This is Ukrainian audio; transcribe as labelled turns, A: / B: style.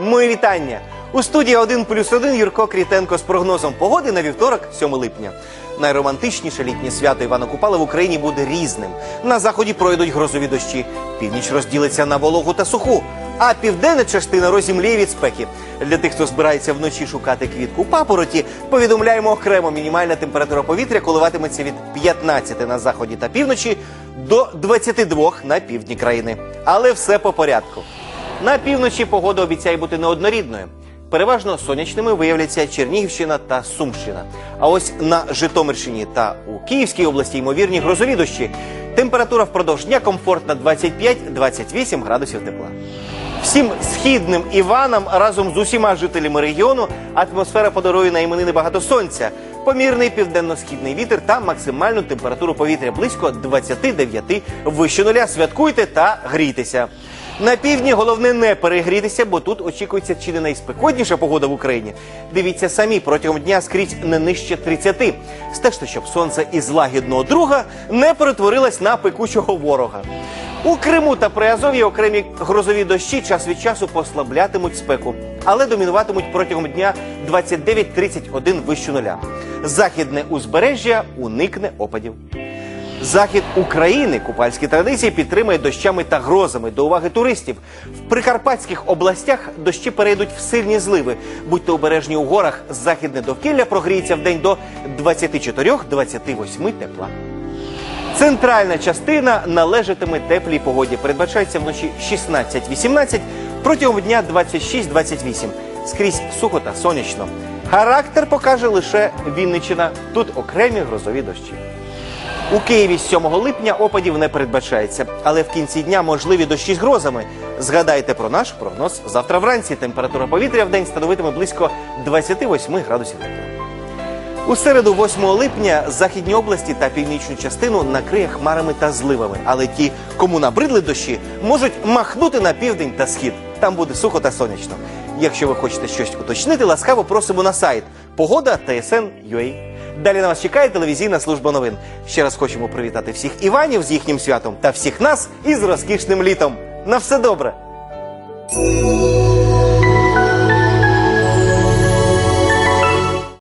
A: мої вітання. У студії 1 плюс 1 Юрко Крітенко з прогнозом погоди на вівторок, 7 липня. Найромантичніше літнє свято Івана Купала в Україні буде різним. На заході пройдуть грозові дощі. Північ розділиться на вологу та суху. А південна частина розімліє від спеки. Для тих, хто збирається вночі шукати квітку папороті, повідомляємо окремо мінімальна температура повітря коливатиметься від 15 на заході та півночі до 22 на півдні країни. Але все по порядку. На півночі погода обіцяє бути неоднорідною. Переважно сонячними виявляться Чернігівщина та Сумщина. А ось на Житомирщині та у Київській області ймовірні грозові дощі. Температура впродовж дня комфортна 25-28 градусів тепла. Всім східним Іванам разом з усіма жителями регіону атмосфера подарує на іменини багато сонця, помірний південно-східний вітер та максимальну температуру повітря близько 29 вище нуля. Святкуйте та грійтеся. На півдні головне не перегрітися, бо тут очікується чи не найспекотніша погода в Україні. Дивіться самі протягом дня скрізь не нижче 30. Стежте, щоб сонце із лагідного друга не перетворилось на пекучого ворога. У Криму та Приазов'ї окремі грозові дощі час від часу послаблятимуть спеку, але домінуватимуть протягом дня 29-31 вище нуля. Західне узбережжя уникне опадів. Захід України купальські традиції підтримує дощами та грозами до уваги туристів. В прикарпатських областях дощі перейдуть в сильні зливи. Будьте обережні у горах. Західне довкілля прогріється в день до 24-28 тепла. Центральна частина належатиме теплій погоді. Передбачається вночі 16-18, протягом дня 26-28. Скрізь сухо та сонячно. Характер покаже лише Вінничина. Тут окремі грозові дощі. У Києві з 7 липня опадів не передбачається, але в кінці дня можливі дощі з грозами. Згадайте про наш прогноз завтра вранці. Температура повітря в день становитиме близько 28 градусів тепла. У середу, 8 липня, західні області та північну частину накриє хмарами та зливами. Але ті, кому набридли дощі, можуть махнути на південь та схід. Там буде сухо та сонячно. Якщо ви хочете щось уточнити, ласкаво просимо на сайт Погода ТСН.UA. Далі на вас чекає телевізійна служба новин. Ще раз хочемо привітати всіх Іванів з їхнім святом та всіх нас із розкішним літом. На все добре!